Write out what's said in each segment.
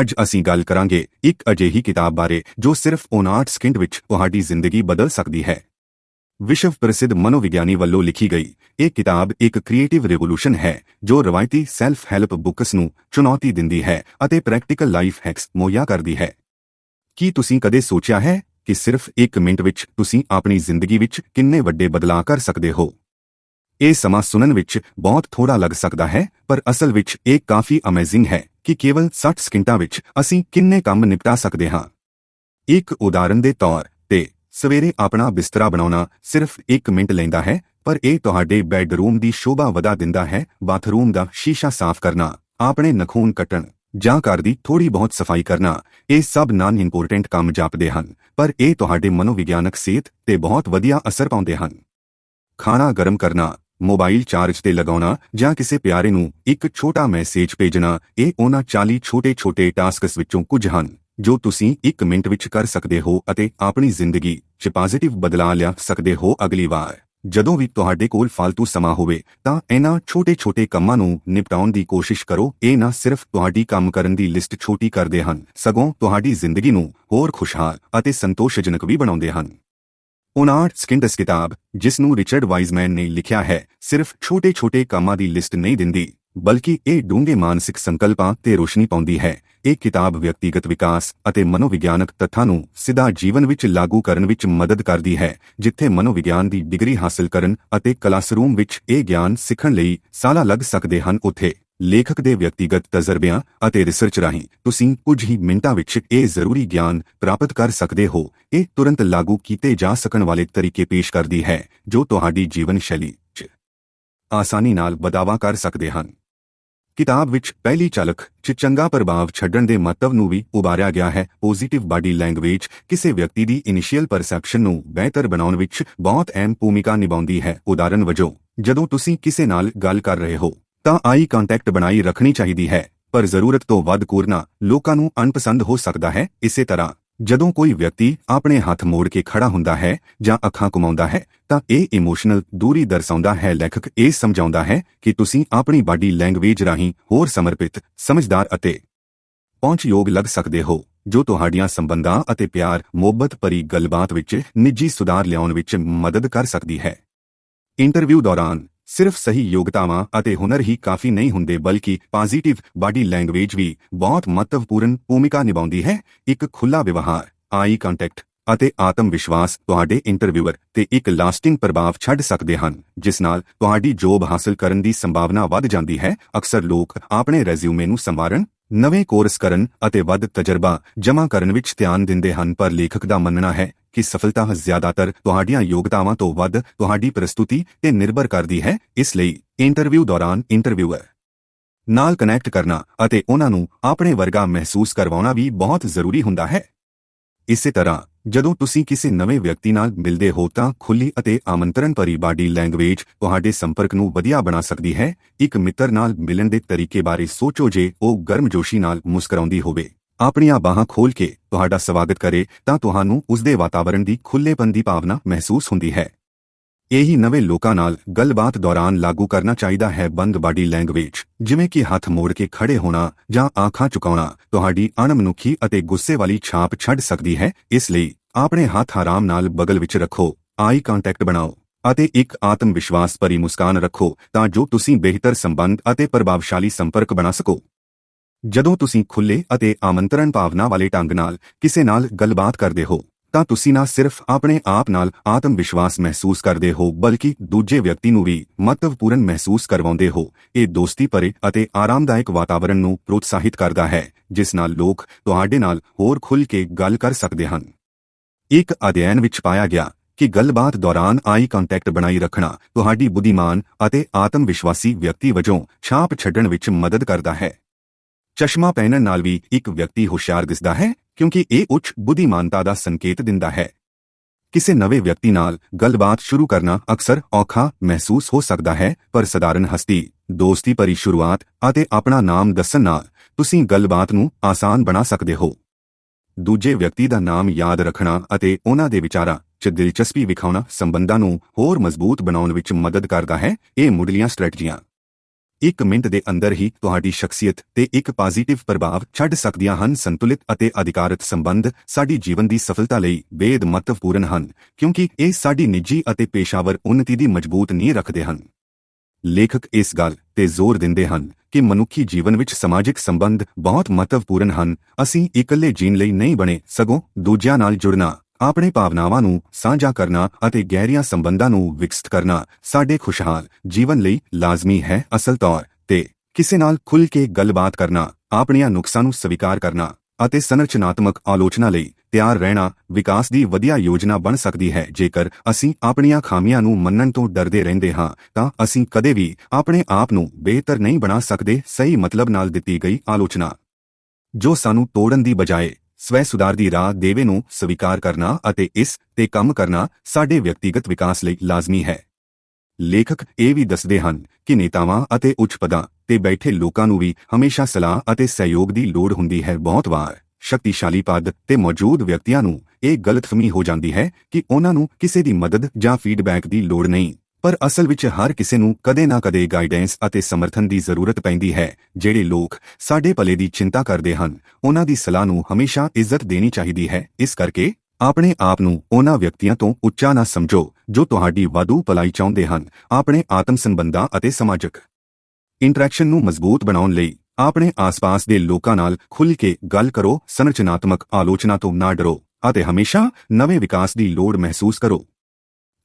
ਅੱਜ ਅਸੀਂ ਗੱਲ ਕਰਾਂਗੇ ਇੱਕ ਅਜਿਹੀ ਕਿਤਾਬ ਬਾਰੇ ਜੋ ਸਿਰਫ 59 ਸਕਿੰਟ ਵਿੱਚ ਤੁਹਾਡੀ ਜ਼ਿੰਦਗੀ ਬਦਲ ਸਕਦੀ ਹੈ। ਵਿਸ਼ਵ ਪ੍ਰਸਿੱਧ ਮਨੋਵਿਗਿਆਨੀ ਵੱਲੋਂ ਲਿਖੀ ਗਈ ਇਹ ਕਿਤਾਬ ਇੱਕ ਕ੍ਰੀਏਟਿਵ ਰਿਵੋਲੂਸ਼ਨ ਹੈ, ਜੋ ਰਵਾਇਤੀ ਸੈਲਫ ਹੈਲਪ ਬੁੱਕਸ ਨੂੰ ਚੁਣੌਤੀ ਦਿੰਦੀ ਹੈ ਅਤੇ ਪ੍ਰੈਕਟੀਕਲ ਲਾਈਫ ਹੈਕਸ ਮੁਹੱਈਆ ਕਰਦੀ ਹੈ। ਕੀ ਤੁਸੀਂ ਕਦੇ ਸੋਚਿਆ ਹੈ ਕਿ ਸਿਰਫ 1 ਮਿੰਟ ਵਿੱਚ ਤੁਸੀਂ ਆਪਣੀ ਜ਼ਿੰਦਗੀ ਵਿੱਚ ਕਿੰਨੇ ਵੱਡੇ ਬਦਲਾਅ ਕਰ ਸਕਦੇ ਹੋ? ਇਹ ਸਮਾਂ ਸੁਣਨ ਵਿੱਚ ਬਹੁਤ ਥੋੜਾ ਲੱਗ ਸਕਦਾ ਹੈ, ਪਰ ਅਸਲ ਵਿੱਚ ਇਹ ਕਾਫੀ ਅਮੇਜ਼ਿੰਗ ਹੈ ਕਿ ਕੇਵਲ 60 ਸਕਿੰਟਾਂ ਵਿੱਚ ਅਸੀਂ ਕਿੰਨੇ ਕੰਮ ਨਿਪਟਾ ਸਕਦੇ ਹਾਂ। ਇੱਕ ਉਦਾਹਰਨ ਦੇ ਤੌਰ ਤੇ, ਸਵੇਰੇ ਆਪਣਾ ਬਿਸਤਰਾ ਬਣਾਉਣਾ ਸਿਰਫ 1 ਮਿੰਟ ਲੈਂਦਾ ਹੈ, ਪਰ ਇਹ ਤੁਹਾਡੇ ਬੈੱਡਰੂਮ ਦੀ ਸ਼ੋਭਾ ਵਧਾ ਦਿੰਦਾ ਹੈ, ਬਾਥਰੂਮ ਦਾ ਸ਼ੀਸ਼ਾ ਸਾਫ਼ ਕਰਨਾ, ਆਪਣੇ ਨਖੂਨ ਕੱਟਣ, ਜਾਂ ਘਰ ਦੀ ਥੋੜੀ ਬਹੁਤ ਸਫ਼ਾਈ ਕਰਨਾ, ਇਹ ਸਭ ਨਾਨ ਇੰਪੋਰਟੈਂਟ ਕੰਮ ਜਾਪਦੇ ਹਨ, ਪਰ ਇਹ ਤੁਹਾਡੇ ਮਨੋਵਿਗਿਆਨਕ ਸਿਹਤ ਤੇ ਬਹੁਤ ਵਧੀਆ ਅਸਰ ਪਾਉਂਦੇ ਹਨ। ਖਾਣਾ ਗਰਮ ਕਰਨਾ ਮੋਬਾਈਲ ਚਾਰਜ ਤੇ ਲਗਾਉਣਾ ਜਾਂ ਕਿਸੇ ਪਿਆਰੇ ਨੂੰ ਇੱਕ ਛੋਟਾ ਮੈਸੇਜ ਭੇਜਣਾ, ਇਹ ਉਹਨਾਂ 40 ਛੋਟੇ-ਛੋਟੇ ਟਾਸਕਸ ਵਿੱਚੋਂ ਕੁਝ ਹਨ, ਜੋ ਤੁਸੀਂ 1 ਮਿੰਟ ਵਿੱਚ ਕਰ ਸਕਦੇ ਹੋ ਅਤੇ ਆਪਣੀ ਜ਼ਿੰਦਗੀ 'ਚ ਪੋਜ਼ਿਟਿਵ ਬਦਲਾਅ ਲਿਆ ਸਕਦੇ ਹੋ ਅਗਲੀ ਵਾਰ। ਜਦੋਂ ਵੀ ਤੁਹਾਡੇ ਕੋਲ ਫालतू ਸਮਾਂ ਹੋਵੇ, ਤਾਂ ਇਹਨਾਂ ਛੋਟੇ-ਛੋਟੇ ਕੰਮਾਂ ਨੂੰ ਨਿਪਟਾਉਣ ਦੀ ਕੋਸ਼ਿਸ਼ ਕਰੋ। ਇਹ ਨਾ ਸਿਰਫ ਤੁਹਾਡੀ ਕੰਮ ਕਰਨ ਦੀ ਲਿਸਟ ਛੋਟੀ ਕਰਦੇ ਹਨ, ਸਗੋਂ ਤੁਹਾਡੀ ਜ਼ਿੰਦਗੀ ਨੂੰ ਹੋਰ ਖੁਸ਼ਹਾਲ ਅਤੇ ਸੰਤੋਸ਼ਜਨਕ ਵੀ ਬਣਾਉਂਦੇ ਹਨ। 59 ਸਕਿੰਟਸ ਕਿਤਾਬ ਜਿਸ ਨੂੰ ਰਿਚਰਡ ਵਾਈਜ਼ਮੈਨ ਨੇ ਲਿਖਿਆ ਹੈ, ਸਿਰਫ ਛੋਟੇ-ਛੋਟੇ ਕੰਮਾਂ ਦੀ ਲਿਸਟ ਨਹੀਂ ਦਿੰਦੀ, ਬਲਕਿ ਇਹ ਡੂੰਘੇ ਮਾਨਸਿਕ ਸੰਕਲਪਾਂ ਤੇ ਰੋਸ਼ਨੀ ਪਾਉਂਦੀ ਹੈ। ਇਹ ਕਿਤਾਬ ਵਿਅਕਤੀਗਤ ਵਿਕਾਸ ਅਤੇ ਮਨੋਵਿਗਿਆਨਕ ਤੱਥਾਂ ਨੂੰ ਸਿੱਧਾ ਜੀਵਨ ਵਿੱਚ ਲਾਗੂ ਕਰਨ ਵਿੱਚ ਮਦਦ ਕਰਦੀ ਹੈ, ਜਿੱਥੇ ਮਨੋਵਿਗਿਆਨ ਦੀ ਡਿਗਰੀ ਹਾਸਲ ਕਰਨ ਅਤੇ ਕਲਾਸਰੂਮ ਵਿੱਚ ਇਹ ਗਿਆਨ ਸਿੱਖਣ ਲਈ ਸਾਲਾਂ ਲੱਗ ਸਕਦੇ ਹਨ ਉੱਥੇ। ਲੇਖਕ ਦੇ ਵਿਅਕਤੀਗਤ ਤਜਰਬਿਆਂ ਅਤੇ ਰਿਸਰਚ ਰਾਹੀਂ ਤੁਸੀਂ ਕੁਝ ਹੀ ਮਿੰਟਾਂ ਵਿੱਚ ਇਹ ਜ਼ਰੂਰੀ ਗਿਆਨ ਪ੍ਰਾਪਤ ਕਰ ਸਕਦੇ ਹੋ। ਇਹ ਤੁਰੰਤ ਲਾਗੂ ਕੀਤੇ ਜਾ ਸਕਣ ਵਾਲੇ ਤਰੀਕੇ ਪੇਸ਼ ਕਰਦੀ ਹੈ, ਜੋ ਤੁਹਾਡੀ ਜੀਵਨ ਸ਼ੈਲੀ 'ਚ ਆਸਾਨੀ ਨਾਲ ਬਦਲਾਅ ਕਰ ਸਕਦੇ ਹਨ। ਕਿਤਾਬ ਵਿੱਚ ਪਹਿਲੀ ਝਲਕ 'ਚ ਚੰਗਾ ਪ੍ਰਭਾਵ ਛੱਡਣ ਦੇ ਮਹੱਤਵ ਨੂੰ ਵੀ ਉਭਾਰਿਆ ਗਿਆ ਹੈ। ਪੋਜ਼ਿਟਿਵ ਬਾਡੀ ਲੈਂਗੁਏਜ ਕਿਸੇ ਵਿਅਕਤੀ ਦੀ ਇਨੀਸ਼ੀਅਲ ਪਰਸੈਪਸ਼ਨ ਨੂੰ ਬਿਹਤਰ ਬਣਾਉਣ ਵਿੱਚ ਬਹੁਤ ਅਹਿਮ ਭੂਮਿਕਾ ਨਿਭਾਉਂਦੀ ਹੈ। ਉਦਾਹਰਨ ਵਜੋਂ, ਜਦੋਂ ਤੁਸੀਂ ਕਿਸੇ ਨਾਲ ਗੱਲ ਕਰ ਰਹੇ ਹੋ ਤਾਂ ਆਈ ਕੰਟੈਕਟ ਬਣਾਈ ਰੱਖਣੀ ਚਾਹੀਦੀ ਹੈ, ਪਰ ਜ਼ਰੂਰਤ ਤੋਂ ਵੱਧ ਕੋਰਨਾ ਲੋਕਾਂ ਨੂੰ ਅਣਪਸੰਦ ਹੋ ਸਕਦਾ ਹੈ। ਇਸੇ ਤਰ੍ਹਾਂ, ਜਦੋਂ ਕੋਈ ਵਿਅਕਤੀ ਆਪਣੇ ਹੱਥ ਮੋੜ ਕੇ ਖੜਾ ਹੁੰਦਾ ਹੈ ਜਾਂ ਅੱਖਾਂ ਘੁਮਾਉਂਦਾ ਹੈ, ਤਾਂ ਇਹ ਇਮੋਸ਼ਨਲ ਦੂਰੀ ਦਰਸਾਉਂਦਾ ਹੈ। ਲੇਖਕ ਇਹ ਸਮਝਾਉਂਦਾ ਹੈ ਕਿ ਤੁਸੀਂ ਆਪਣੀ ਬਾਡੀ ਲੈਂਗੁਏਜ ਰਾਹੀਂ ਹੋਰ ਸਮਰਪਿਤ, ਸਮਝਦਾਰ ਅਤੇ ਪਹੁੰਚਯੋਗ ਲੱਗ ਸਕਦੇ ਹੋ, ਜੋ ਤੁਹਾਡੀਆਂ ਸੰਬੰਧਾਂ ਅਤੇ ਪਿਆਰ, ਮੁਹੱਬਤ ਭਰੀ ਗੱਲਬਾਤ ਵਿੱਚ ਨਿੱਜੀ ਸੁਧਾਰ ਲਿਆਉਣ ਵਿੱਚ ਮਦਦ ਕਰ ਸਕਦੀ ਹੈ। ਇੰਟਰਵਿਊ ਦੌਰਾਨ ਸਿਰਫ ਸਹੀ ਯੋਗਤਾਵਾਂ ਅਤੇ ਹੁਨਰ ਹੀ ਕਾਫੀ ਨਹੀਂ ਹੁੰਦੇ, ਬਲਕਿ ਪੋਜ਼ਿਟਿਵ ਬਾਡੀ ਲੈਂਗੁਏਜ ਵੀ ਬਹੁਤ ਮਹੱਤਵਪੂਰਨ ਭੂਮਿਕਾ ਨਿਭਾਉਂਦੀ ਹੈ। ਇੱਕ ਖੁੱਲਾ ਵਿਵਹਾਰ ਆਈ ਕੰਟੈਕਟ ਅਤੇ ਆਤਮ ਵਿਸ਼ਵਾਸ ਤੁਹਾਡੇ ਇੰਟਰਵਿਊਅਰ ਤੇ ਇੱਕ ਲਾਸਟਿੰਗ ਪ੍ਰਭਾਵ ਛੱਡ ਸਕਦੇ ਹਨ, ਜਿਸ ਨਾਲ ਤੁਹਾਡੀ ਜੋਬ ਹਾਸਲ ਕਰਨ ਦੀ ਸੰਭਾਵਨਾ ਵੱਧ ਜਾਂਦੀ ਹੈ। ਅਕਸਰ ਲੋਕ ਆਪਣੇ ਰੈਜ਼ਿਊਮੇ ਨੂੰ ਸੰਵਾਰਨ, ਨਵੇਂ ਕੋਰਸ ਕਰਨ ਅਤੇ ਵੱਧ ਤਜਰਬਾ ਜਮ੍ਹਾਂ ਕਰਨ ਵਿੱਚ ਧਿਆਨ ਦਿੰਦੇ ਹਨ, ਪਰ ਲੇਖਕ ਦਾ ਮੰਨਣਾ ਹੈ ਕਿ ਸਫਲਤਾ ਜ਼ਿਆਦਾਤਰ ਤੁਹਾਡੀਆਂ ਯੋਗਤਾਵਾਂ ਤੋਂ ਵੱਧ ਤੁਹਾਡੀ ਪ੍ਰਸਤੁਤੀ ਤੇ ਨਿਰਭਰ ਕਰਦੀ ਹੈ, ਇਸ ਲਈ ਇੰਟਰਵਿਊ ਦੌਰਾਨ ਇੰਟਰਵਿਊਅਰ ਨਾਲ ਕਨੈਕਟ ਕਰਨਾ ਅਤੇ ਉਹਨਾਂ ਨੂੰ ਆਪਣੇ ਵਰਗਾ ਮਹਿਸੂਸ ਕਰਵਾਉਣਾ ਵੀ ਬਹੁਤ ਜ਼ਰੂਰੀ ਹੁੰਦਾ ਹੈ। ਇਸੇ ਤਰ੍ਹਾਂ, ਜਦੋਂ ਤੁਸੀਂ ਕਿਸੇ ਨਵੇਂ ਵਿਅਕਤੀ ਨਾਲ ਮਿਲਦੇ ਹੋ ਤਾਂ ਖੁੱਲੀ ਅਤੇ ਆਮੰਤਰਣ ਭਰੀ ਬਾਡੀ ਲੈਂਗੁਏਜ ਤੁਹਾਡੇ ਸੰਪਰਕ ਨੂੰ ਵਧੀਆ ਬਣਾ ਸਕਦੀ ਹੈ। ਇੱਕ ਮਿੱਤਰ ਨਾਲ ਮਿਲਣ ਦੇ ਤਰੀਕੇ ਬਾਰੇ ਸੋਚੋ ਜੇ ਉਹ ਗਰਮਜੋਸ਼ੀ ਨਾਲ ਮੁਸਕਰਾਉਂਦੀ ਹੋਵੇ। ਆਪਣੀਆਂ ਬਾਹਾਂ ਖੋਲ ਕੇ ਤੁਹਾਡਾ ਸਵਾਗਤ ਕਰੇ ਤਾਂ ਤੁਹਾਨੂੰ ਉਸ ਦੇ ਵਾਤਾਵਰਣ ਦੀ ਖੁੱਲ੍ਹੇਪਨ ਦੀ ਭਾਵਨਾ ਮਹਿਸੂਸ ਹੁੰਦੀ ਹੈ। ਇਹੀ ਨਵੇਂ ਲੋਕਾਂ ਨਾਲ ਗੱਲਬਾਤ ਦੌਰਾਨ ਲਾਗੂ ਕਰਨਾ ਚਾਹੀਦਾ ਹੈ ਬੰਦ ਬਾਡੀ ਲੈਂਗੁਏਜ, ਜਿਵੇਂ ਕਿ ਹੱਥ ਮੋੜ ਕੇ ਖੜੇ ਹੋਣਾ ਜਾਂ ਆਂਖਾਂ ਝੁਕਾਉਣਾ ਤੁਹਾਡੀ ਅਣਮਨੁੱਖੀ ਅਤੇ ਗੁੱਸੇ ਵਾਲੀ ਛਾਪ ਛੱਡ ਸਕਦੀ ਹੈ, ਇਸ ਲਈ ਆਪਣੇ ਹੱਥ ਆਰਾਮ ਨਾਲ ਬਗਲ ਵਿੱਚ ਰੱਖੋ, ਆਈ ਕੰਟੈਕਟ ਬਣਾਓ, ਅਤੇ ਇੱਕ ਆਤਮ ਵਿਸ਼ਵਾਸ ਭਰੀ ਮੁਸਕਾਨ ਰੱਖੋ ਤਾਂ ਜੋ ਤੁਸੀਂ ਬਿਹਤਰ ਸੰਬੰਧ ਅਤੇ ਪ੍ਰਭਾਵਸ਼ਾਲੀ ਸੰਪਰਕ ਬਣਾ ਸਕੋ। ਜਦੋਂ ਤੁਸੀਂ ਖੁੱਲੇ ਅਤੇ ਆਮੰਤਰਣ ਭਾਵਨਾ ਵਾਲੇ ਢੰਗ ਨਾਲ ਕਿਸੇ ਨਾਲ ਗੱਲਬਾਤ ਕਰਦੇ ਹੋ, ਤਾਂ ਤੁਸੀਂ ਨਾ ਸਿਰਫ ਆਪਣੇ ਆਪ ਨਾਲ ਆਤਮ ਵਿਸ਼ਵਾਸ ਮਹਿਸੂਸ ਕਰਦੇ ਹੋ, ਬਲਕਿ ਦੂਜੇ ਵਿਅਕਤੀ ਨੂੰ ਵੀ ਮਹੱਤਵਪੂਰਨ ਮਹਿਸੂਸ ਕਰਵਾਉਂਦੇ ਹੋ। ਇਹ ਦੋਸਤੀ ਭਰੇ ਅਤੇ ਆਰਾਮਦਾਇਕ ਵਾਤਾਵਰਣ ਨੂੰ ਪ੍ਰੋਤਸਾਹਿਤ ਕਰਦਾ ਹੈ, ਜਿਸ ਨਾਲ ਲੋਕ ਤੁਹਾਡੇ ਨਾਲ ਹੋਰ ਖੁੱਲ੍ਹ ਕੇ ਗੱਲ ਕਰ ਸਕਦੇ ਹਨ। ਇੱਕ ਅਧਿਐਨ ਵਿੱਚ ਪਾਇਆ ਗਿਆ ਕਿ ਗੱਲਬਾਤ ਦੌਰਾਨ ਆਈ ਕੰਟੈਕਟ ਬਣਾਈ ਰੱਖਣਾ ਤੁਹਾਡੀ ਬੁੱਧੀਮਾਨ ਅਤੇ ਆਤਮ ਵਿਸ਼ਵਾਸੀ ਵਿਅਕਤੀ ਵਜੋਂ ਛਾਪ ਛੱਡਣ ਵਿੱਚ ਮਦਦ ਕਰਦਾ ਹੈ। ਚਸ਼ਮਾ ਪਹਿਨਣ ਨਾਲ ਵੀ ਇੱਕ ਵਿਅਕਤੀ ਹੁਸ਼ਿਆਰ ਦਿਸਦਾ ਹੈ, ਕਿਉਂਕਿ ਇਹ ਉੱਚ ਬੁੱਧੀਮਾਨਤਾ ਦਾ ਸੰਕੇਤ ਦਿੰਦਾ ਹੈ। ਕਿਸੇ ਨਵੇਂ ਵਿਅਕਤੀ ਨਾਲ ਗੱਲਬਾਤ ਸ਼ੁਰੂ ਕਰਨਾ ਅਕਸਰ ਔਖਾ ਮਹਿਸੂਸ ਹੋ ਸਕਦਾ ਹੈ, ਪਰ ਸਧਾਰਨ ਹਸਤੀ, ਦੋਸਤੀ ਭਰੀ ਸ਼ੁਰੂਆਤ ਅਤੇ ਆਪਣਾ ਨਾਮ ਦੱਸਣ ਨਾਲ ਤੁਸੀਂ ਗੱਲਬਾਤ ਨੂੰ ਆਸਾਨ ਬਣਾ ਸਕਦੇ ਹੋ। ਦੂਜੇ ਵਿਅਕਤੀ ਦਾ ਨਾਮ ਯਾਦ ਰੱਖਣਾ ਅਤੇ ਉਹਨਾਂ ਦੇ ਵਿਚਾਰਾਂ 'ਚ ਦਿਲਚਸਪੀ ਵਿਖਾਉਣਾ ਸੰਬੰਧਾਂ ਨੂੰ ਹੋਰ ਮਜ਼ਬੂਤ ਬਣਾਉਣ ਵਿੱਚ ਮਦਦ ਕਰਦਾ ਹੈ, ਇਹ ਮੁੱਢਲੀਆਂ ਸਟ੍ਰੈਟਜੀਆਂ। ਇੱਕ ਮਿੰਟ ਦੇ ਅੰਦਰ ਹੀ ਤੁਹਾਡੀ ਸ਼ਖਸੀਅਤ ਤੇ ਇੱਕ ਪੋਜ਼ਿਟਿਵ ਪ੍ਰਭਾਵ ਛੱਡ ਸਕਦੀਆਂ ਹਨ। ਸੰਤੁਲਿਤ ਅਤੇ ਅਧਿਕਾਰਤ ਸੰਬੰਧ ਸਾਡੀ ਜੀਵਨ ਦੀ ਸਫਲਤਾ ਲਈ ਬੇਦ ਮਹੱਤਵਪੂਰਨ ਹਨ, ਕਿਉਂਕਿ ਇਹ ਸਾਡੀ ਨਿੱਜੀ ਅਤੇ ਪੇਸ਼ਾਵਰ ਉન્નਤੀ ਦੀ ਮਜ਼ਬੂਤ ਨੀਂਹ ਰੱਖਦੇ ਹਨ। ਲੇਖਕ ਇਸ ਗੱਲ ਤੇ ਜ਼ੋਰ ਦਿੰਦੇ ਹਨ ਕਿ ਮਨੁੱਖੀ ਜੀਵਨ ਵਿੱਚ ਸਮਾਜਿਕ ਸੰਬੰਧ ਬਹੁਤ ਮਹੱਤਵਪੂਰਨ ਹਨ। ਅਸੀਂ ਇਕੱਲੇ ਜੀਣ ਲਈ ਨਹੀਂ ਬਣੇ, ਸਗੋਂ ਦੂਜਿਆਂ ਨਾਲ ਜੁੜਨਾ ਆਪਣੇ ਭਾਵਨਾਵਾਂ ਨੂੰ ਸਾਂਝਾ ਕਰਨਾ ਅਤੇ ਗਹਿਰੀਆਂ ਸੰਬੰਧਾਂ ਨੂੰ ਵਿਕਸਿਤ ਕਰਨਾ ਸਾਡੇ ਖੁਸ਼ਹਾਲ ਜੀਵਨ ਲਈ ਲਾਜ਼ਮੀ ਹੈ ਅਸਲ ਤੌਰ ਤੇ। ਕਿਸੇ ਨਾਲ ਖੁੱਲ ਕੇ ਗੱਲਬਾਤ ਕਰਨਾ, ਆਪਣੀਆਂ ਨੁਕਸਾਂ ਨੂੰ ਸਵੀਕਾਰ ਕਰਨਾ ਅਤੇ ਸੰਰਚਨਾਤਮਕ ਆਲੋਚਨਾ ਲਈ ਤਿਆਰ ਰਹਿਣਾ ਵਿਕਾਸ ਦੀ ਵਧੀਆ ਯੋਜਨਾ ਬਣ ਸਕਦੀ ਹੈ। ਜੇਕਰ ਅਸੀਂ ਆਪਣੀਆਂ ਖਾਮੀਆਂ ਨੂੰ ਮੰਨਣ ਤੋਂ ਡਰਦੇ ਰਹਿੰਦੇ ਹਾਂ, ਤਾਂ ਅਸੀਂ ਕਦੇ ਵੀ ਆਪਣੇ ਆਪ ਨੂੰ ਬਿਹਤਰ ਨਹੀਂ ਬਣਾ ਸਕਦੇ, ਸਹੀ ਮਤਲਬ ਨਾਲ ਦਿੱਤੀ ਗਈ ਆਲੋਚਨਾ। ਜੋ ਸਾਨੂੰ ਤੋੜਨ ਦੀ ਬਜਾਏ ਸਵੈ ਸੁਧਾਰ ਦੀ ਰਾਹ ਦੇਵੇ ਨੂੰ ਸਵੀਕਾਰ ਕਰਨਾ ਅਤੇ ਇਸ ਤੇ ਕੰਮ ਕਰਨਾ ਸਾਡੇ ਵਿਅਕਤੀਗਤ ਵਿਕਾਸ ਲਈ ਲਾਜ਼ਮੀ ਹੈ। ਲੇਖਕ ਇਹ ਵੀ ਦੱਸਦੇ ਹਨ ਕਿ ਨੇਤਾਵਾਂ ਅਤੇ ਉੱਚ ਪਦਾਂ ਤੇ ਬੈਠੇ ਲੋਕਾਂ ਨੂੰ ਵੀ ਹਮੇਸ਼ਾ ਸਲਾਹ ਅਤੇ ਸਹਿਯੋਗ ਦੀ ਲੋੜ ਹੁੰਦੀ ਹੈ। ਬਹੁਤ ਵਾਰ ਸ਼ਕਤੀਸ਼ਾਲੀ ਪਦ ਤੇ ਮੌਜੂਦ ਵਿਅਕਤੀਆਂ ਨੂੰ ਇਹ ਗਲਤਫਹਿਮੀ ਹੋ ਜਾਂਦੀ ਹੈ ਕਿ ਉਹਨਾਂ ਨੂੰ ਕਿਸੇ ਦੀ ਮਦਦ ਜਾਂ ਫੀਡਬੈਕ ਦੀ ਲੋੜ ਨਹੀਂ। ਪਰ ਅਸਲ ਵਿੱਚ ਹਰ ਕਿਸੇ ਨੂੰ ਕਦੇ ਨਾ ਕਦੇ ਗਾਈਡੈਂਸ ਅਤੇ ਸਮਰਥਨ ਦੀ ਜ਼ਰੂਰਤ ਪੈਂਦੀ ਹੈ, ਜਿਹੜੇ ਲੋਕ ਸਾਡੇ ਭਲੇ ਦੀ ਚਿੰਤਾ ਕਰਦੇ ਹਨ। ਉਹਨਾਂ ਦੀ ਸਲਾਹ ਨੂੰ ਹਮੇਸ਼ਾ ਇੱਜ਼ਤ ਦੇਣੀ ਚਾਹੀਦੀ ਹੈ। ਇਸ ਕਰਕੇ ਆਪਣੇ ਆਪ ਨੂੰ ਉਹਨਾਂ ਵਿਅਕਤੀਆਂ ਤੋਂ ਉੱਚਾ ਨਾ ਸਮਝੋ, ਜੋ ਤੁਹਾਡੀ ਵਾਧੂ ਭਲਾਈ ਚਾਹੁੰਦੇ ਹਨ। ਆਪਣੇ ਆਤਮ ਸੰਬੰਧਾਂ ਅਤੇ ਸਮਾਜਿਕ ਇੰਟਰੈਕਸ਼ਨ ਨੂੰ ਮਜ਼ਬੂਤ ਬਣਾਉਣ ਲਈ ਆਪਣੇ ਆਸ-ਪਾਸ ਦੇ ਲੋਕਾਂ ਨਾਲ ਖੁੱਲ੍ਹ ਕੇ ਗੱਲ ਕਰੋ, ਸੰਰਚਨਾਤਮਕ ਆਲੋਚਨਾ ਤੋਂ ਨਾ ਡਰੋ ਅਤੇ ਹਮੇਸ਼ਾ ਨਵੇਂ ਵਿਕਾਸ ਦੀ ਲੋੜ ਮਹਿਸੂਸ ਕਰੋ।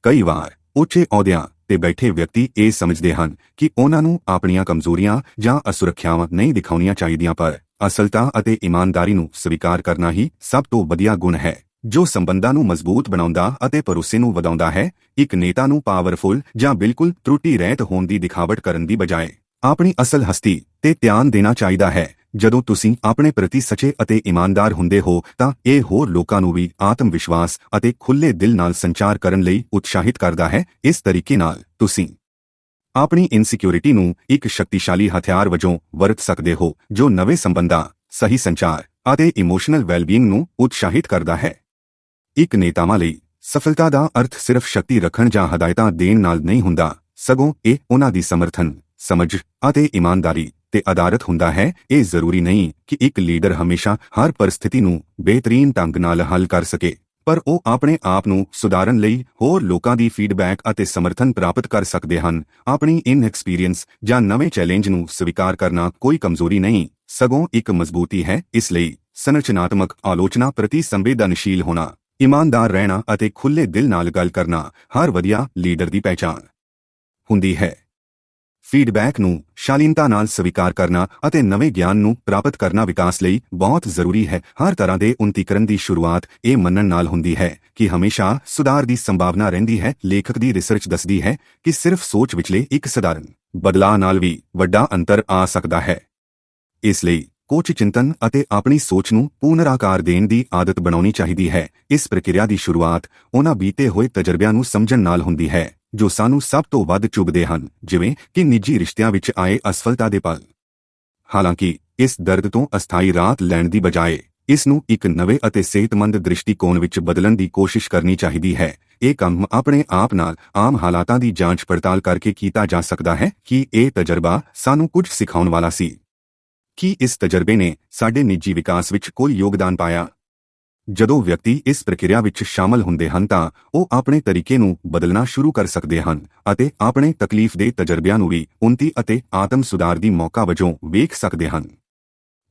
ਕਈ ਵਾਰ ਉੱਚੇ ਅਹੁਦਿਆਂ ਤੇ ਬੈਠੇ ਵਿਅਕਤੀ ਇਹ ਸਮਝਦੇ ਹਨ ਕਿ ਉਹਨਾਂ ਨੂੰ ਆਪਣੀਆਂ ਕਮਜ਼ੋਰੀਆਂ ਜਾਂ ਅਸੁਰੱਖਿਆਵਾਂ ਨਹੀਂ ਦਿਖਾਉਣੀਆਂ ਚਾਹੀਦੀਆਂ, ਪਰ ਅਸਲਤਾ ਅਤੇ ਇਮਾਨਦਾਰੀ ਨੂੰ ਸਵੀਕਾਰ ਕਰਨਾ ਹੀ ਸਭ ਤੋਂ ਵਧੀਆ ਗੁਣ ਹੈ। ਜੋ ਸੰਬੰਧਾਂ ਨੂੰ ਮਜ਼ਬੂਤ ਬਣਾਉਂਦਾ ਅਤੇ ਭਰੋਸੇ ਨੂੰ ਵਧਾਉਂਦਾ ਹੈ, ਇੱਕ ਨੇਤਾ ਨੂੰ ਪਾਵਰਫੁਲ ਜਾਂ ਬਿਲਕੁਲ ਤਰੁੱਟੀ ਰਹਿਤ ਹੋਣ ਦੀ ਦਿਖਾਵਟ ਕਰਨ ਦੀ ਬਜਾਏ ਆਪਣੀ ਅਸਲ ਹਸਤੀ ਤੇ ਧਿਆਨ ਦੇਣਾ ਚਾਹੀਦਾ ਹੈ। ਜਦੋਂ ਤੁਸੀਂ ਆਪਣੇ ਪ੍ਰਤੀ ਸੱਚੇ ਅਤੇ ਇਮਾਨਦਾਰ ਹੁੰਦੇ ਹੋ, ਤਾਂ ਇਹ ਹੋਰ ਲੋਕਾਂ ਨੂੰ ਵੀ ਆਤਮ ਵਿਸ਼ਵਾਸ ਅਤੇ ਖੁੱਲ੍ਹੇ ਦਿਲ ਨਾਲ ਸੰਚਾਰ ਕਰਨ ਲਈ ਉਤਸ਼ਾਹਿਤ ਕਰਦਾ ਹੈ। ਇਸ ਤਰੀਕੇ ਨਾਲ ਤੁਸੀਂ ਆਪਣੀ ਇਨਸਿਕਿਉਰਿਟੀ ਨੂੰ ਇੱਕ ਸ਼ਕਤੀਸ਼ਾਲੀ ਹਥਿਆਰ ਵਜੋਂ ਵਰਤ ਸਕਦੇ ਹੋ, ਜੋ ਨਵੇਂ ਸੰਬੰਧਾਂ, ਸਹੀ ਸੰਚਾਰ ਅਤੇ ਇਮੋਸ਼ਨਲ ਵੈਲਬੀਇੰਗ ਨੂੰ ਉਤਸ਼ਾਹਿਤ ਕਰਦਾ ਹੈ। ਇੱਕ ਨੇਤਾਵਾਂ ਲਈ, ਸਫਲਤਾ ਦਾ ਅਰਥ ਸਿਰਫ ਸ਼ਕਤੀ ਰੱਖਣ ਜਾਂ ਹਦਾਇਤਾਂ ਦੇਣ ਨਾਲ ਨਹੀਂ ਹੁੰਦਾ। ਸਗੋਂ ਇਹ ਉਹਨਾਂ ਦੀ ਸਮਰਥਨ, ਸਮਝ ਅਤੇ ਇਮਾਨਦਾਰੀ ਤੇ ਆਧਾਰਿਤ ਹੁੰਦਾ ਹੈ। ਇਹ ਜ਼ਰੂਰੀ ਨਹੀਂ ਕਿ ਇੱਕ ਲੀਡਰ ਹਮੇਸ਼ਾ ਹਰ ਪਰਿਸਥਿਤੀ ਨੂੰ ਬਿਹਤਰੀਨ ਢੰਗ ਨਾਲ ਹੱਲ ਕਰ ਸਕੇ, ਪਰ ਉਹ ਆਪਣੇ ਆਪ ਨੂੰ ਸੁਧਾਰਨ ਲਈ ਹੋਰ ਲੋਕਾਂ ਦੀ ਫੀਡਬੈਕ ਅਤੇ ਸਮਰਥਨ ਪ੍ਰਾਪਤ ਕਰ ਸਕਦੇ ਹਨ। ਆਪਣੀ ਇਨ ਐਕਸਪੀਰੀਅੰਸ ਜਾਂ ਨਵੇਂ ਚੈਲੰਜ ਨੂੰ ਸਵੀਕਾਰ ਕਰਨਾ ਕੋਈ ਕਮਜ਼ੋਰੀ ਨਹੀਂ। ਸਗੋਂ ਇੱਕ ਮਜ਼ਬੂਤੀ ਹੈ, ਇਸ ਲਈ ਸੰਰਚਨਾਤਮਕ ਆਲੋਚਨਾ ਪ੍ਰਤੀ ਸੰਵੇਦਨਸ਼ੀਲ ਹੋਣਾ, ਇਮਾਨਦਾਰ ਰਹਿਣਾ ਅਤੇ ਖੁੱਲ੍ਹੇ ਦਿਲ ਨਾਲ ਗੱਲ ਕਰਨਾ, ਹਰ ਵਧੀਆ ਲੀਡਰ ਦੀ ਪਹਿਚਾਣ ਹੁੰਦੀ ਹੈ। ਫੀਡਬੈਕ ਨੂੰ ਸ਼ਾਲੀਨਤਾ ਨਾਲ ਸਵੀਕਾਰ ਕਰਨਾ ਅਤੇ ਨਵੇਂ ਗਿਆਨ ਨੂੰ ਪ੍ਰਾਪਤ ਕਰਨਾ ਵਿਕਾਸ ਲਈ ਬਹੁਤ ਜ਼ਰੂਰੀ ਹੈ। ਹਰ ਤਰ੍ਹਾਂ ਦੇ ਉન્નਤੀਕਰਨ ਦੀ ਸ਼ੁਰੂਆਤ ਇਹ ਮੰਨਣ ਨਾਲ ਹੁੰਦੀ ਹੈ ਕਿ ਹਮੇਸ਼ਾ ਸੁਧਾਰ ਦੀ ਸੰਭਾਵਨਾ ਰਹਿੰਦੀ ਹੈ। ਲੇਖਕ ਦੀ ਰਿਸਰਚ ਦੱਸਦੀ ਹੈ ਕਿ ਸਿਰਫ ਸੋਚ ਵਿਚਲੇ ਇੱਕ ਸਧਾਰਨ ਬਦਲਾਅ ਨਾਲ ਵੀ ਵੱਡਾ ਅੰਤਰ ਆ ਸਕਦਾ ਹੈ। ਇਸ ਲਈ ਕੋਚ ਚਿੰਤਨ ਅਤੇ ਆਪਣੀ ਸੋਚ ਨੂੰ ਪੂਨਰਾਕਾਰ ਦੇਣ ਦੀ ਆਦਤ ਬਣਾਉਣੀ ਚਾਹੀਦੀ ਹੈ। ਇਸ ਪ੍ਰਕਿਰਿਆ ਦੀ ਸ਼ੁਰੂਆਤ ਉਹਨਾਂ ਬੀਤੇ ਹੋਏ ਤਜਰਬਿਆਂ ਨੂੰ ਸਮਝਣ ਨਾਲ ਹੁੰਦੀ ਹੈ। ਜੋ ਸਾਨੂੰ ਸਭ ਤੋਂ ਵੱਧ ਚੁਭਦੇ ਹਨ, ਜਿਵੇਂ ਕਿ ਨਿੱਜੀ ਰਿਸ਼ਤਿਆਂ ਵਿੱਚ ਆਏ ਅਸਫਲਤਾ ਦੇ ਪਲ। ਹਾਲਾਂਕਿ, ਇਸ ਦਰਦ ਤੋਂ ਅਸਥਾਈ ਰਾਹਤ ਲੈਣ ਦੀ ਬਜਾਏ, ਇਸ ਨੂੰ ਇੱਕ ਨਵੇਂ ਅਤੇ ਸਿਹਤਮੰਦ ਦ੍ਰਿਸ਼ਟੀਕੋਣ ਵਿੱਚ ਬਦਲਣ ਦੀ ਕੋਸ਼ਿਸ਼ ਕਰਨੀ ਚਾਹੀਦੀ ਹੈ। ਇਹ ਕੰਮ ਆਪਣੇ ਆਪ ਨਾਲ ਆਮ ਹਾਲਾਤਾਂ ਦੀ ਜਾਂਚ ਪੜਤਾਲ ਕਰਕੇ ਕੀਤਾ ਜਾ ਸਕਦਾ ਹੈ ਕਿ ਇਹ ਤਜਰਬਾ ਸਾਨੂੰ ਕੁਝ ਸਿਖਾਉਣ ਵਾਲਾ ਸੀ। ਕੀ ਇਸ ਤਜਰਬੇ ਨੇ ਸਾਡੇ ਨਿੱਜੀ ਵਿਕਾਸ ਵਿੱਚ ਕੋਈ ਯੋਗਦਾਨ ਪਾਇਆ? ਜਦੋਂ ਵਿਅਕਤੀ ਇਸ ਪ੍ਰਕਿਰਿਆ ਵਿੱਚ ਸ਼ਾਮਲ ਹੁੰਦੇ ਹਨ ਤਾਂ ਉਹ ਆਪਣੇ ਤਰੀਕੇ ਨੂੰ ਬਦਲਣਾ ਸ਼ੁਰੂ ਕਰ ਸਕਦੇ ਹਨ ਅਤੇ ਆਪਣੇ ਤਕਲੀਫ ਦੇ ਤਜਰਬਿਆਂ ਨੂੰ ਵੀ ਉਨਤੀ ਅਤੇ ਆਤਮ ਸੁਧਾਰ ਦੀ ਮੌਕਾ ਵਜੋਂ ਵੇਖ ਸਕਦੇ ਹਨ।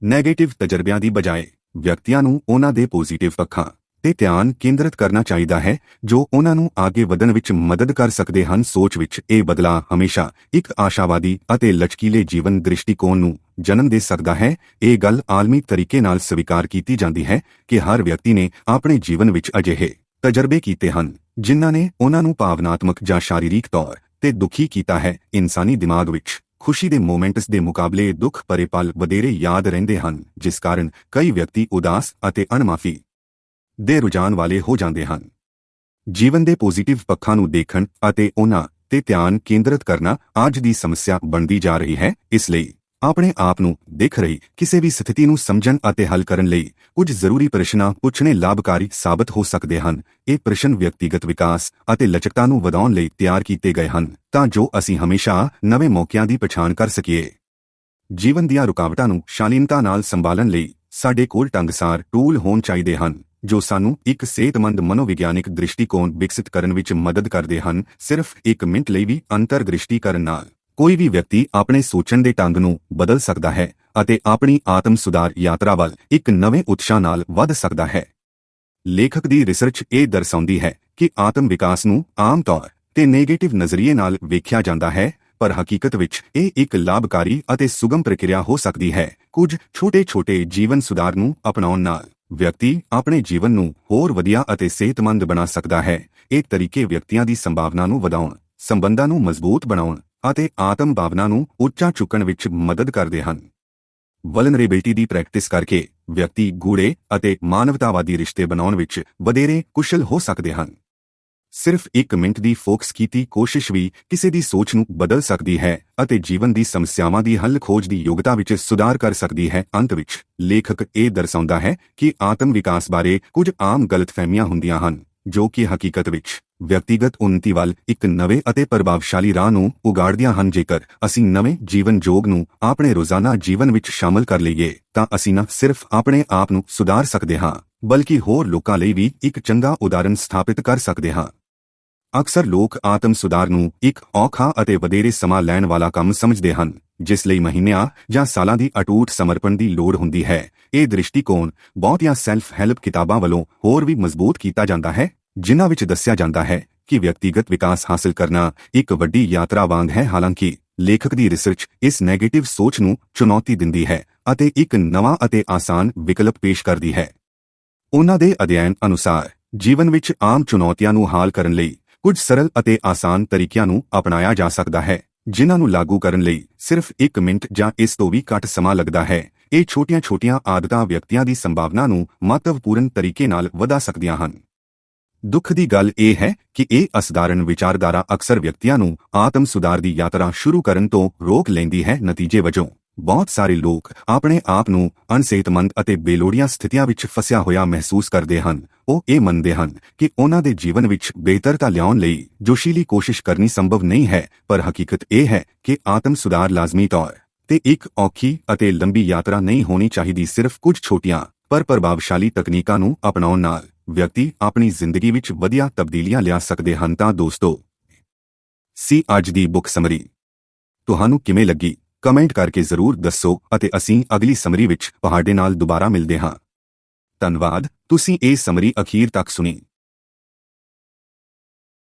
ਨੈਗੇਟਿਵ ਤਜਰਬਿਆਂ ਦੀ ਬਜਾਏ, ਵਿਅਕਤੀਆਂ ਨੂੰ ਉਹਨਾਂ ਦੇ ਪੋਜ਼ਿਟਿਵ ਪੱਖਾਂ ਤੇ ਧਿਆਨ ਕੇਂਦਰਿਤ ਕਰਨਾ ਚਾਹੀਦਾ ਹੈ, ਜੋ ਉਹਨਾਂ ਨੂੰ ਅੱਗੇ ਵਧਣ ਵਿੱਚ ਮਦਦ ਕਰ ਸਕਦੇ ਹਨ। ਸੋਚ ਵਿੱਚ ਇਹ ਬਦਲਾਅ ਹਮੇਸ਼ਾ ਇੱਕ ਆਸ਼ਾਵਾਦੀ ਅਤੇ ਲਚਕੀਲੇ ਜੀਵਨ ਦ੍ਰਿਸ਼ਟੀਕੋਣ ਨੂੰ ਜਨਮ ਦੇ ਸਕਦਾ ਹੈ। ਇਹ ਗੱਲ ਆਲਮੀ ਤਰੀਕੇ ਨਾਲ ਸਵੀਕਾਰ ਕੀਤੀ ਜਾਂਦੀ ਹੈ ਕਿ ਹਰ ਵਿਅਕਤੀ ਨੇ ਆਪਣੇ ਜੀਵਨ ਵਿੱਚ ਅਜਿਹੇ ਤਜਰਬੇ ਕੀਤੇ ਹਨ, ਜਿਨ੍ਹਾਂ ਨੇ ਉਹਨਾਂ ਨੂੰ ਭਾਵਨਾਤਮਕ ਜਾਂ ਸ਼ਾਰੀਰਿਕ ਤੌਰ ਤੇ ਦੁਖੀ ਕੀਤਾ ਹੈ। ਇਨਸਾਨੀ ਦਿਮਾਗ ਵਿੱਚ ਖੁਸ਼ੀ ਦੇ ਮੋਮੈਂਟਸ ਦੇ ਮੁਕਾਬਲੇ ਦੁੱਖ ਭਰੇ ਪਲ ਵਧੇਰੇ ਯਾਦ ਰਹਿੰਦੇ ਹਨ, ਜਿਸ ਕਾਰਨ ਕਈ ਵਿਅਕਤੀ ਉਦਾਸ ਅਤੇ ਅਣਮਾਫੀ ਦੇ ਰੁਝਾਨ ਵਾਲੇ ਹੋ ਜਾਂਦੇ ਹਨ। ਜੀਵਨ ਦੇ ਪੋਜ਼ਿਟਿਵ ਪੱਖਾਂ ਨੂੰ ਦੇਖਣ ਅਤੇ ਉਹਨਾਂ ਤੇ ਧਿਆਨ ਕੇਂਦਰਿਤ ਕਰਨਾ ਅੱਜ ਦੀ ਸਮੱਸਿਆ ਬਣਦੀ ਜਾ ਰਹੀ ਹੈ। ਇਸ ਲਈ ਆਪਣੇ ਆਪ ਨੂੰ ਦੇਖ ਰਹੀ ਕਿਸੇ ਵੀ ਸਥਿਤੀ ਨੂੰ ਸਮਝਣ ਅਤੇ ਹੱਲ ਕਰਨ ਲਈ ਕੁਝ ਜ਼ਰੂਰੀ ਪ੍ਰਸ਼ਨਾਂ ਪੁੱਛਣੇ ਲਾਭਕਾਰੀ ਸਾਬਤ ਹੋ ਸਕਦੇ ਹਨ। ਇਹ ਪ੍ਰਸ਼ਨ ਵਿਅਕਤੀਗਤ ਵਿਕਾਸ ਅਤੇ ਲਚਕਤਾ ਨੂੰ ਵਧਾਉਣ ਲਈ ਤਿਆਰ ਕੀਤੇ ਗਏ ਹਨ, ਤਾਂ ਜੋ ਅਸੀਂ ਹਮੇਸ਼ਾ ਨਵੇਂ ਮੌਕਿਆਂ ਦੀ ਪਛਾਣ ਕਰ ਸਕੀਏ। ਜੀਵਨ ਦੀਆਂ ਰੁਕਾਵਟਾਂ ਨੂੰ ਸ਼ਾਲੀਨਤਾ ਨਾਲ ਸੰਭਾਲਣ ਲਈ ਸਾਡੇ ਕੋਲ ਢੰਗਸਾਰ ਟੂਲ ਹੋਣ ਚਾਹੀਦੇ ਹਨ, ਜੋ ਸਾਨੂੰ ਇੱਕ ਸਿਹਤਮੰਦ ਮਨੋਵਿਗਿਆਨਿਕ ਦ੍ਰਿਸ਼ਟੀਕੋਣ ਵਿਕਸਿਤ ਕਰਨ ਵਿੱਚ ਮਦਦ ਕਰਦੇ ਹਨ, ਸਿਰਫ ਇੱਕ ਮਿੰਟ ਲਈ ਵੀ ਅੰਤਰਦ੍ਰਿਸ਼ਟੀ ਕਰਨ ਨਾਲ। ਕੋਈ ਵੀ ਵਿਅਕਤੀ ਆਪਣੇ ਸੋਚਣ ਦੇ ਢੰਗ ਨੂੰ ਬਦਲ ਸਕਦਾ ਹੈ ਅਤੇ ਆਪਣੀ ਆਤਮ ਸੁਧਾਰ ਯਾਤਰਾ ਵੱਲ ਇੱਕ ਨਵੇਂ ਉਤਸ਼ਾਹ ਨਾਲ ਵੱਧ ਸਕਦਾ ਹੈ। ਲੇਖਕ ਦੀ ਰਿਸਰਚ ਇਹ ਦਰਸਾਉਂਦੀ ਹੈ ਕਿ ਆਤਮ ਵਿਕਾਸ ਨੂੰ ਆਮ ਤੌਰ ਤੇ ਨੈਗੇਟਿਵ ਨਜ਼ਰੀਏ ਨਾਲ ਵੇਖਿਆ ਜਾਂਦਾ ਹੈ, ਪਰ ਹਕੀਕਤ ਵਿੱਚ ਇਹ ਇੱਕ ਲਾਭਕਾਰੀ ਅਤੇ ਸੁਗਮ ਪ੍ਰਕਿਰਿਆ ਹੋ ਸਕਦੀ ਹੈ। ਕੁਝ ਛੋਟੇ-ਛੋਟੇ ਜੀਵਨ ਸੁਧਾਰ ਨੂੰ ਅਪਣਾਉਣ ਨਾਲ ਵਿਅਕਤੀ ਆਪਣੇ ਜੀਵਨ ਨੂੰ ਹੋਰ ਵਧੀਆ ਅਤੇ ਸਿਹਤਮੰਦ ਬਣਾ ਸਕਦਾ ਹੈ। ਇਹ ਤਰੀਕੇ ਵਿਅਕਤੀਆਂ ਦੀ ਸੰਭਾਵਨਾ ਨੂੰ ਵਧਾਉਣ, ਸੰਬੰਧਾਂ ਨੂੰ ਮਜ਼ਬੂਤ ਬਣਾਉਣ ਅਤੇ ਆਤਮ ਭਾਵਨਾ ਨੂੰ ਉੱਚਾ ਚੁੱਕਣ ਵਿੱਚ ਮਦਦ ਕਰਦੇ ਹਨ। ਵਲਨਰੇਬਿਲਟੀ ਦੀ ਪ੍ਰੈਕਟਿਸ ਕਰਕੇ ਵਿਅਕਤੀ ਗੂੜੇ ਅਤੇ ਮਾਨਵਤਾਵਾਦੀ ਰਿਸ਼ਤੇ ਬਣਾਉਣ ਵਿੱਚ ਵਧੇਰੇ ਕੁਸ਼ਲ ਹੋ ਸਕਦੇ ਹਨ। ਸਿਰਫ 1 ਮਿੰਟ ਦੀ ਫੋਕਸ ਕੀਤੀ ਕੋਸ਼ਿਸ਼ ਵੀ ਕਿਸੇ ਦੀ ਸੋਚ ਨੂੰ ਬਦਲ ਸਕਦੀ ਹੈ ਅਤੇ ਜੀਵਨ ਦੀ ਸਮੱਸਿਆਵਾਂ ਦੀ ਹੱਲ ਖੋਜ ਦੀ ਯੋਗਤਾ ਵਿੱਚ ਸੁਧਾਰ ਕਰ ਸਕਦੀ ਹੈ। ਅੰਤ ਵਿੱਚ, ਲੇਖਕ ਇਹ ਦਰਸਾਉਂਦਾ ਹੈ ਕਿ ਆਤਮ ਵਿਕਾਸ ਬਾਰੇ ਕੁਝ ਆਮ ਗਲਤਫਹਿਮੀਆਂ ਹੁੰਦੀਆਂ ਹਨ, ਜੋ ਕਿ ਹਕੀਕਤ ਵਿੱਚ ਵਿਅਕਤੀਗਤ ਉન્નਤੀ ਵੱਲ ਇੱਕ ਨਵੇਂ ਅਤੇ ਪ੍ਰਭਾਵਸ਼ਾਲੀ ਰਾਹ ਨੂੰ ਉਗਾੜਦੀਆਂ ਹਨ। ਜੇਕਰ ਅਸੀਂ ਨਵੇਂ ਜੀਵਨ ਜੋਗ ਨੂੰ ਆਪਣੇ ਰੋਜ਼ਾਨਾ ਜੀਵਨ ਵਿੱਚ ਸ਼ਾਮਲ ਕਰ ਲਈਏ, ਤਾਂ ਅਸੀਂ ਨਾ ਸਿਰਫ ਆਪਣੇ ਆਪ ਨੂੰ ਸੁਧਾਰ ਸਕਦੇ ਹਾਂ, ਬਲਕਿ ਹੋਰ ਲੋਕਾਂ ਲਈ ਵੀ ਇੱਕ ਚੰਗਾ ਉਦਾਹਰਣ ਸਥਾਪਿਤ ਕਰ ਸਕਦੇ ਹਾਂ। ਅਕਸਰ ਲੋਕ ਆਤਮ ਸੁਧਾਰ ਨੂੰ ਇੱਕ ਔਖਾ ਅਤੇ ਵਧੇਰੇ ਸਮਾਂ ਲੈਣ ਵਾਲਾ ਕੰਮ ਸਮਝਦੇ ਹਨ, ਜਿਸ ਲਈ ਮਹੀਨਿਆਂ ਜਾਂ ਸਾਲਾਂ ਦੀ ਅਟੂਟ ਸਮਰਪਣ ਦੀ ਲੋੜ ਹੁੰਦੀ ਹੈ। ਇਹ ਦ੍ਰਿਸ਼ਟੀਕੋਣ ਬਹੁਤੀਆਂ ਸੈਲਫ ਹੈਲਪ ਕਿਤਾਬਾਂ ਵੱਲੋਂ ਹੋਰ ਵੀ ਮਜ਼ਬੂਤ ਕੀਤਾ ਜਾਂਦਾ ਹੈ। ਜਿਨ੍ਹਾਂ ਵਿੱਚ ਦੱਸਿਆ ਜਾਂਦਾ ਹੈ ਕਿ ਵਿਅਕਤੀਗਤ ਵਿਕਾਸ ਹਾਸਲ ਕਰਨਾ ਇੱਕ ਵੱਡੀ ਯਾਤਰਾ ਵਾਂਗ ਹੈ, ਹਾਲਾਂਕਿ ਲੇਖਕ ਦੀ ਰਿਸਰਚ ਇਸ 네ਗੇਟਿਵ ਸੋਚ ਨੂੰ ਚੁਣੌਤੀ ਦਿੰਦੀ ਹੈ ਅਤੇ ਇੱਕ ਨਵਾਂ ਅਤੇ ਆਸਾਨ ਵਿਕਲਪ ਪੇਸ਼ ਕਰਦੀ ਹੈ। ਉਹਨਾਂ ਦੇ ਅਧਿਐਨ ਅਨੁਸਾਰ ਜੀਵਨ ਵਿੱਚ ਆਮ ਚੁਣੌਤੀਆਂ ਨੂੰ ਹੱਲ ਕਰਨ ਲਈ ਕੁਝ ਸਰਲ ਅਤੇ ਆਸਾਨ ਤਰੀਕਿਆਂ ਨੂੰ ਅਪਣਾਇਆ ਜਾ ਸਕਦਾ ਹੈ, ਜਿਨ੍ਹਾਂ ਨੂੰ ਲਾਗੂ ਕਰਨ ਲਈ ਸਿਰਫ 1 ਮਿੰਟ ਜਾਂ ਇਸ ਤੋਂ ਵੀ ਘੱਟ ਸਮਾਂ ਲੱਗਦਾ ਹੈ। ਇਹ ਛੋਟੀਆਂ-ਛੋਟੀਆਂ ਆਦਤਾਂ ਵਿਅਕਤੀਆਂ ਦੀ ਸੰਭਾਵਨਾ ਨੂੰ ਮਹੱਤਵਪੂਰਨ ਤਰੀਕੇ ਨਾਲ ਵਧਾ ਸਕਦੀਆਂ ਹਨ। ਦੁੱਖ ਦੀ ਗੱਲ ਇਹ ਹੈ ਕਿ ਇਹ ਅਸਧਾਰਨ ਵਿਚਾਰਧਾਰਾ ਅਕਸਰ ਵਿਅਕਤੀਆਂ ਨੂੰ ਆਤਮ ਸੁਧਾਰ ਦੀ ਯਾਤਰਾ ਸ਼ੁਰੂ ਕਰਨ ਤੋਂ ਰੋਕ ਲੈਂਦੀ ਹੈ। ਨਤੀਜੇ ਵਜੋਂ, ਬਹੁਤ ਸਾਰੇ ਲੋਕ ਆਪਣੇ ਆਪ ਨੂੰ ਅਨਸਿਹਤਮੰਦ ਅਤੇ ਬੇਲੋੜੀਆਂ ਸਥਿਤੀਆਂ ਵਿੱਚ ਫਸਿਆ ਹੋਇਆ ਮਹਿਸੂਸ ਕਰਦੇ ਹਨ। ਉਹ ਇਹ ਮੰਨਦੇ ਹਨ ਕਿ ਉਹਨਾਂ ਦੇ ਜੀਵਨ ਵਿੱਚ ਬਿਹਤਰਤਾ ਲਿਆਉਣ ਲਈ ਜੋਸ਼ੀਲੀ ਕੋਸ਼ਿਸ਼ ਕਰਨੀ ਸੰਭਵ ਨਹੀਂ ਹੈ, ਪਰ ਹਕੀਕਤ ਇਹ ਹੈ ਕਿ ਆਤਮ ਸੁਧਾਰ ਲਾਜ਼ਮੀ ਤੌਰ ਤੇ ਇੱਕ ਔਖੀ ਅਤੇ ਲੰਬੀ ਯਾਤਰਾ ਨਹੀਂ ਹੋਣੀ ਚਾਹੀਦੀ। ਸਿਰਫ ਕੁਝ ਛੋਟੀਆਂ, ਪਰ ਪ੍ਰਭਾਵਸ਼ਾਲੀ ਤਕਨੀਕਾਂ ਨੂੰ ਅਪਣਾਉਣ ਨਾਲ ਵਿਅਕਤੀ ਆਪਣੀ ਜ਼ਿੰਦਗੀ ਵਿੱਚ ਵਧੀਆ ਤਬਦੀਲੀਆਂ ਲਿਆ ਸਕਦੇ ਹਨ ਤਾਂ ਦੋਸਤੋ, ਸੀ ਅੱਜ ਦੀ ਬੁੱਕ ਸਮਰੀ ਤੁਹਾਨੂੰ ਕਿਵੇਂ ਲੱਗੀ? ਕਮੈਂਟ ਕਰਕੇ ਜ਼ਰੂਰ ਦੱਸੋ ਅਤੇ ਅਸੀਂ ਅਗਲੀ ਸਮਰੀ ਵਿੱਚ ਤੁਹਾਡੇ ਨਾਲ ਦੁਬਾਰਾ ਮਿਲਦੇ ਹਾਂ। ਧੰਨਵਾਦ। ਤੁਸੀਂ ਇਹ ਸਮਰੀ ਅਖੀਰ ਤੱਕ ਸੁਣੀ।